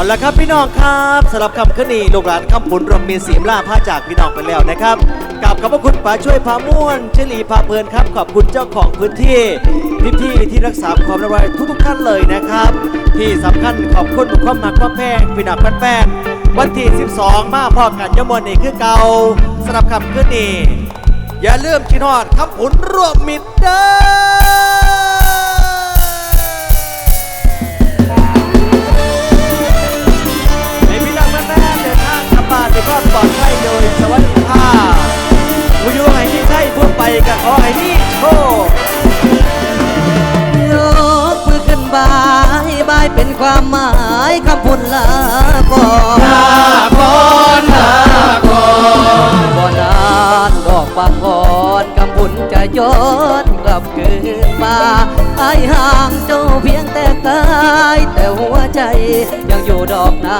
เอาละครับพี่น้องครับสำหรับคำขึ้นนี้ลูกหลานคำผุนรวมมีสีมล่าผ้าจากพี่น้องไปแล้วนะครับกราบขอบพระคุณป๋าช่วยพาม่วนเชลีพาเพลินครับ ขอบคุณเจ้าของพื้นที่พี่ที่ที่รักษาความรียบร้อยทุกท่านเลยนะครับ ที่สำคัญขอบคุณบุคคลมากความแพงพี่น้องแป้นๆวันที่ 12 มาพอกันยมวันนี้คือเก่าสำหรับคำขึ้นนี้อย่าลืมชินอดคำผุนรวมมิตรเด้อานด้วยความปลอดภัยโดยสวัสดิภาพผู้ยู่ให้ที่ใช่พูดไปก็ขอให้นี่โชคยกมือขึ้นบายบายเป็นความหมายคำพูดลาก่อนลาก่อนลาก่อนบ่นานดอกบางก่อนคำพูดจะย้อนกลับคืนมาไอห่างเจ้าเพียงแต่กายแต่หัวใจ อยู่ดอกนา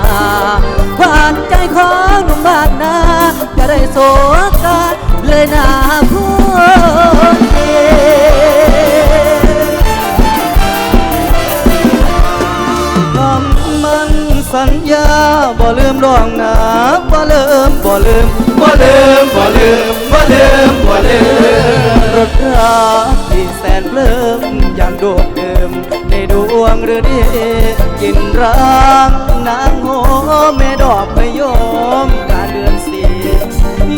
ผ่านใจของหนุ่มบ้านนาจะได้โสกันเลยนาพูดเองคำมันสัญญาบ่ลืมดวงนาบ่ลืมบ่ลืมบ่ลืมบ่ลืมบ่ลืมบ่ลืมรถรักที่แส นเพลิมยังโดดเดิมในดวงหรือดีกินร้างนางโหแม่ดอกพะยมการเดือนสี่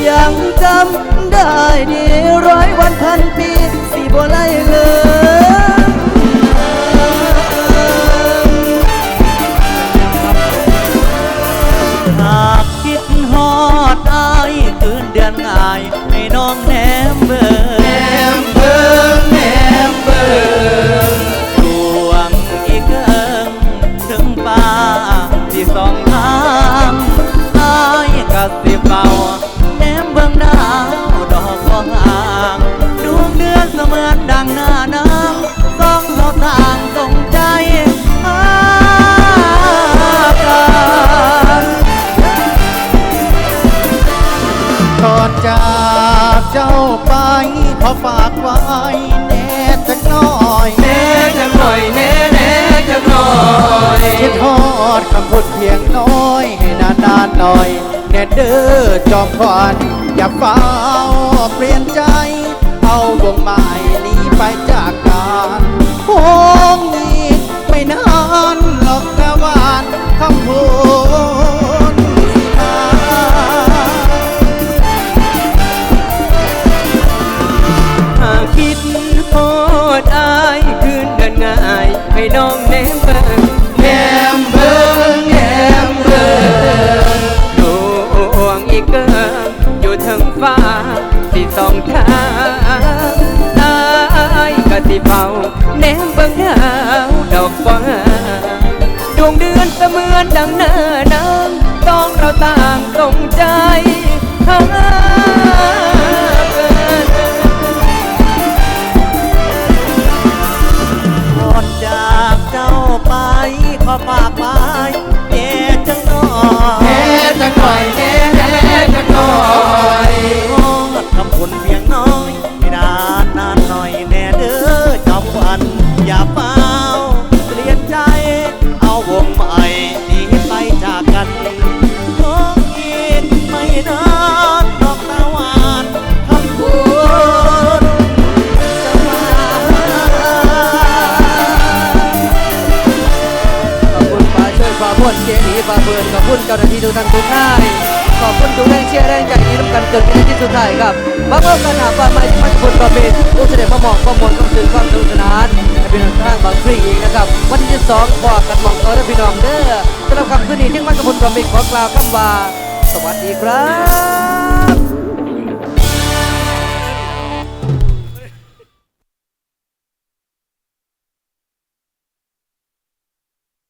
ยังจำได้ดีร้อยวันพัน ขอฝากไว้แน่จักหน่อยแน่จังหน่อยแน่แน่จังหน่อยคิดฮอดคำพูดเพียงน้อยให้นานนๆหน่อย แน่เด้อจอมขวัญอย่าเฝ้าเปลี่ยนใจ เอาวงไม้หนีไปจากกัน ฟ้าสิสองทางอายกะสิเฝ้าแนมเบิงดาวดอกฟ้าดวงเดือนเสมือนดังเนิน ดีฟ้าเบิร์นขอบคุณเจ้าหน้าที่ทุกท่านทุกท่านขอบคุณทุกแรงเชียร์แรงใจที่ร่วมกันเกิดเป็นที่สุดท้ายครับมาพบกันหาความหม่ที่มันคุณประเภทผู้เสด็จมาหมอกข้อมูลความตื่นความสนุกสนานและเป็นทางบางฟรีอีกนะครับ วันที่สองบอกกันหมองเออและพี่น้องเด้อสำหรับคำคืนนี้ที่มันกับคุณประเภทขอกล่าวคำว่า สวัสดีครับ